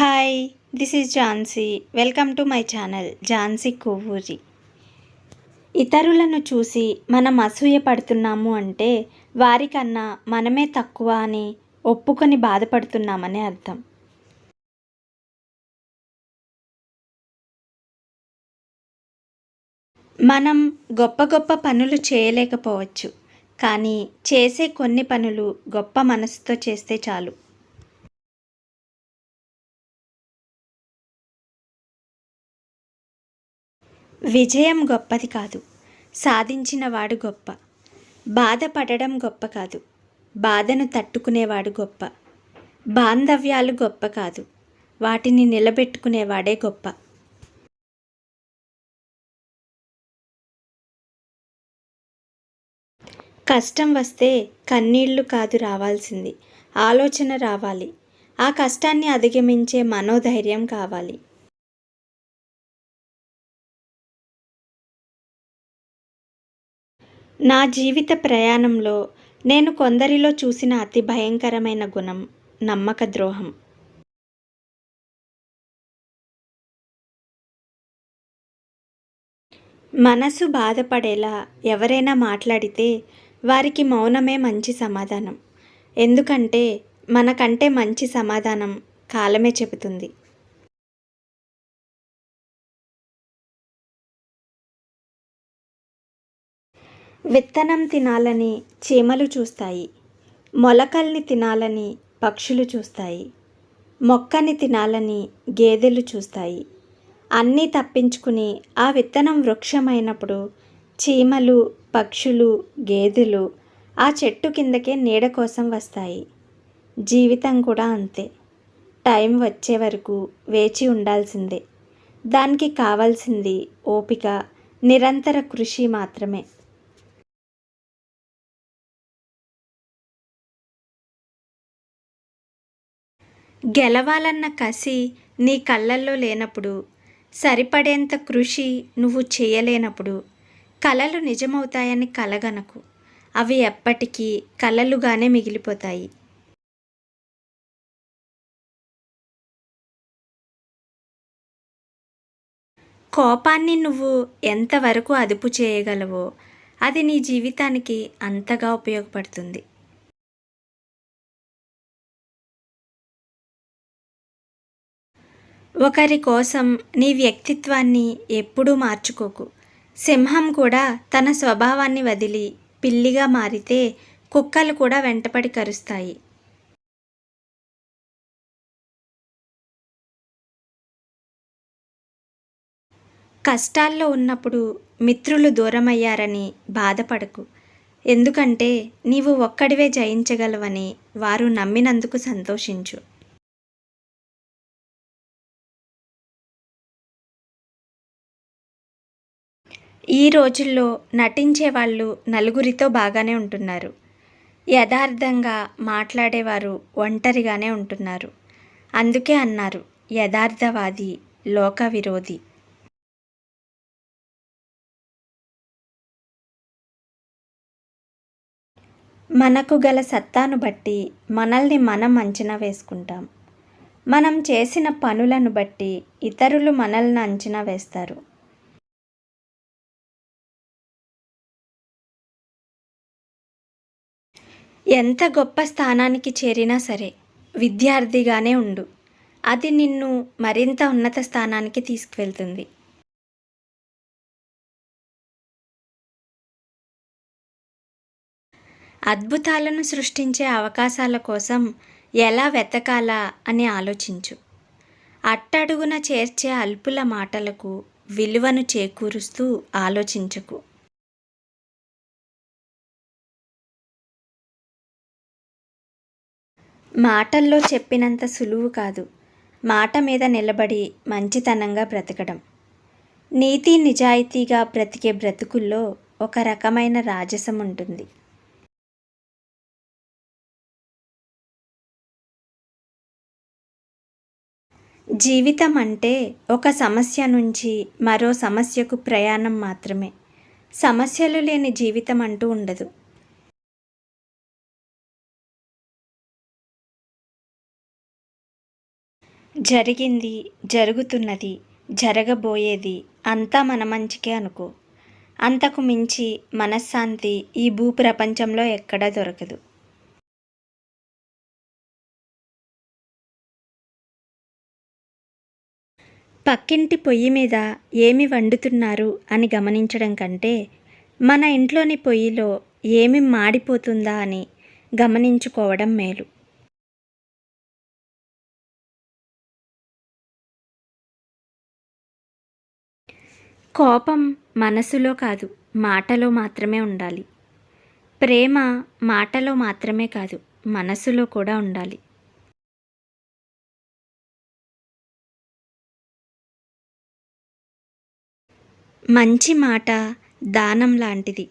Hi this is Jhansi welcome to my channel Jhansi Kovvuri ఇతరులను చూసి మనం అసూయ పడుతున్నాము అంటే వారికన్నా మనమే తక్కువ అని ఒప్పుకొని బాధపడుతున్నామని అర్థం. మనం గొప్ప గొప్ప పనులు చేయలేకపోవచ్చు కానీ చేసే కొన్ని పనులు గొప్ప మనసుతో చేస్తే చాలు. విజయం గొప్పది కాదు. సాధించినవాడు గొప్ప. బాధపడడం గొప్ప కాదు. బాధను తట్టుకునేవాడు గొప్ప. బాంధవ్యాలు గొప్ప కాదు. వాటిని నిలబెట్టుకునేవాడే గొప్ప. కష్టం వస్తే కన్నీళ్ళు కాదు రావాల్సింది. ఆలోచన రావాలి. ఆ కష్టాన్ని అధిగమించే మనోధైర్యం కావాలి. నా జీవిత ప్రయాణంలో నేను కొందరిలో చూసిన అతి భయంకరమైన గుణం నమ్మక ద్రోహం. మనసు బాధపడేలా ఎవరైనా మాట్లాడితే వారికి మౌనమే మంచి సమాధానం. ఎందుకంటే మనకంటే మంచి సమాధానం కాలమే చెబుతుంది. విత్తనం తినాలని చీమలు చూస్తాయి. మొలకల్ని తినాలని పక్షులు చూస్తాయి. మొక్కని తినాలని గేదెలు చూస్తాయి. అన్నీ తప్పించుకుని ఆ విత్తనం వృక్షమైనప్పుడు చీమలు పక్షులు గేదెలు ఆ చెట్టు కిందకే నీడ కోసం వస్తాయి. జీవితం కూడా అంతే. టైం వచ్చే వరకు వేచి ఉండాల్సిందే. దానికి కావాల్సింది ఓపిక నిరంతర కృషి మాత్రమే. గెలవాలన్న కసి నీ కళ్ళల్లో లేనప్పుడు సరిపడేంత కృషి నువ్వు చేయలేనప్పుడు కలలు నిజమవుతాయని కలగనకు. అవి ఎప్పటికీ కలలుగానే మిగిలిపోతాయి. కోపాన్ని నువ్వు ఎంతవరకు అదుపు చేయగలవో అది నీ జీవితానికి అంతగా ఉపయోగపడుతుంది. ఒకరి కోసం నీ వ్యక్తిత్వాన్ని ఎప్పుడూ మార్చుకోకు. సింహం కూడా తన స్వభావాన్ని వదిలి పిల్లిగా మారితే కుక్కలు కూడా వెంటపడి కరుస్తాయి. కష్టాల్లో ఉన్నప్పుడు మిత్రులు దూరమయ్యారని బాధపడకు. ఎందుకంటే నీవు ఒక్కడివే జయించగలవని వారు నమ్మినందుకు సంతోషించు. ఈ రోజుల్లో నటించే వాళ్ళు నలుగురితో బాగానే ఉంటున్నారు. యథార్థంగా మాట్లాడేవారు ఒంటరిగానే ఉంటున్నారు. అందుకే అన్నారు యథార్థవాది లోక విరోధి మనకు గల సత్తాను బట్టి మనల్ని మనం అంచనా వేసుకుంటాం. మనం చేసిన పనులను బట్టి ఇతరులు మనల్ని అంచనా వేస్తారు. ఎంత గొప్ప స్థానానికి చేరినా సరే విద్యార్థిగానే ఉండు. అది నిన్ను మరింత ఉన్నత స్థానానికి తీసుకువెళ్తుంది. అద్భుతాలను సృష్టించే అవకాశాల కోసం ఎలా వెతకాలా అని ఆలోచించు. అట్టడుగున చేర్చే అల్పుల మాటలకు విలువను చేకూరుస్తూ ఆలోచించకు. మాటల్లో చెప్పినంత సులువు కాదు. మాట మీద నిలబడి మంచితనంగా బ్రతకడం. నీతి నిజాయితీగా బ్రతికే బ్రతుకుల్లో ఒక రకమైన రాజసం ఉంటుంది. జీవితం అంటే ఒక సమస్య నుంచి మరో సమస్యకు ప్రయాణం మాత్రమే. సమస్యలు లేని జీవితం అంటూ ఉండదు. జరిగింది జరుగుతున్నది జరగబోయేది అంతా మన మంచికే అనుకో. అంతకు మించి మనశ్శాంతి ఈ భూప్రపంచంలో ఎక్కడా దొరకదు. పక్కింటి పొయ్యి మీద ఏమి వండుతున్నారు అని గమనించడం కంటే మన ఇంట్లోని పొయ్యిలో ఏమి మాడిపోతుందా అని గమనించుకోవడం మేలు. కోపం మనసులో కాదు మాటలో మాత్రమే ఉండాలి. ప్రేమ మాటలో మాత్రమే కాదు మనసులో కూడా ఉండాలి. మంచి మాట దానం లాంటిది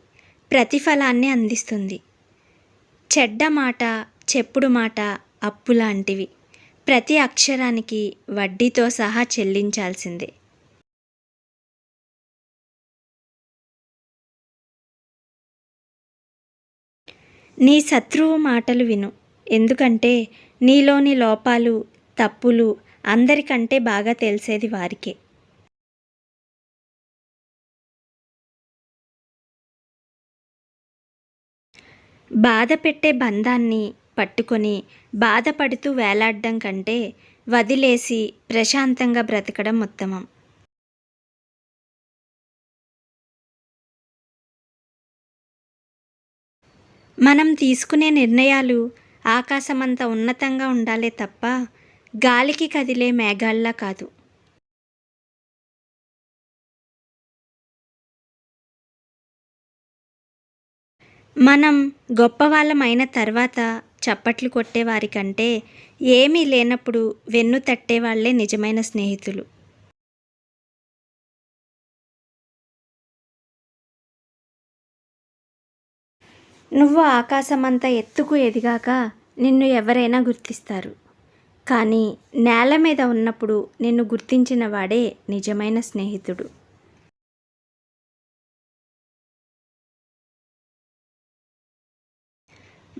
ప్రతిఫలాన్ని అందిస్తుంది. చెడ్డ మాట చెప్పుడు మాట అప్పు లాంటివి ప్రతి అక్షరానికి వడ్డీతో సహా చెల్లించాల్సిందే. నీ శత్రువు మాటలు విను. ఎందుకంటే నీలోని లోపాలు తప్పులు అందరికంటే బాగా తెలిసేది వారికే. బాధ పెట్టే బంధాన్ని పట్టుకొని బాధపడుతూ వేలాడడం కంటే వదిలేసి ప్రశాంతంగా బ్రతకడం ఉత్తమం. మనం తీసుకునే నిర్ణయాలు ఆకాశమంత ఉన్నతంగా ఉండాలే తప్ప గాలికి కదిలే మేఘాల్లా కాదు. మనం గొప్పవాళ్ళమైన తర్వాత చప్పట్లు కొట్టేవారి కంటే ఏమీ లేనప్పుడు వెన్ను తట్టేవాళ్ళే నిజమైన స్నేహితులు. నువ్వు ఆకాశమంత ఎత్తుకు ఎదిగాక నిన్ను ఎవరైనా గుర్తిస్తారు. కానీ నేల మీద ఉన్నప్పుడు నిన్ను గుర్తించిన వాడే నిజమైన స్నేహితుడు.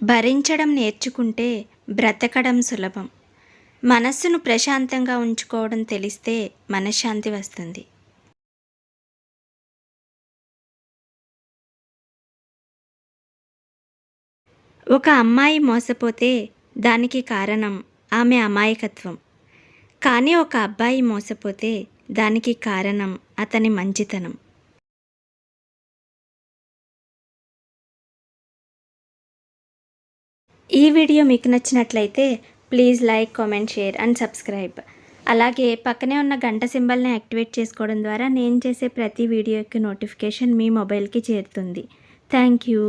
భరించడం నేర్చుకుంటే బ్రతకడం సులభం. మనస్సును ప్రశాంతంగా ఉంచుకోవడం తెలిస్తే మనశ్శాంతి వస్తుంది. ఒక అమ్మాయి మోసపోతే దానికి కారణం ఆమె అమాయకత్వం. కానీ ఒక అబ్బాయి మోసపోతే దానికి కారణం అతని మంచితనం. ఈ వీడియో మీకు నచ్చినట్లయితే please like comment share and subscribe. అలాగే పక్కనే ఉన్న గంట సింబల్ని యాక్టివేట్ చేసుకోవడం ద్వారా నేను చేసే ప్రతి వీడియోకి నోటిఫికేషన్ మీ మొబైల్కి చేరుతుంది. Thank you.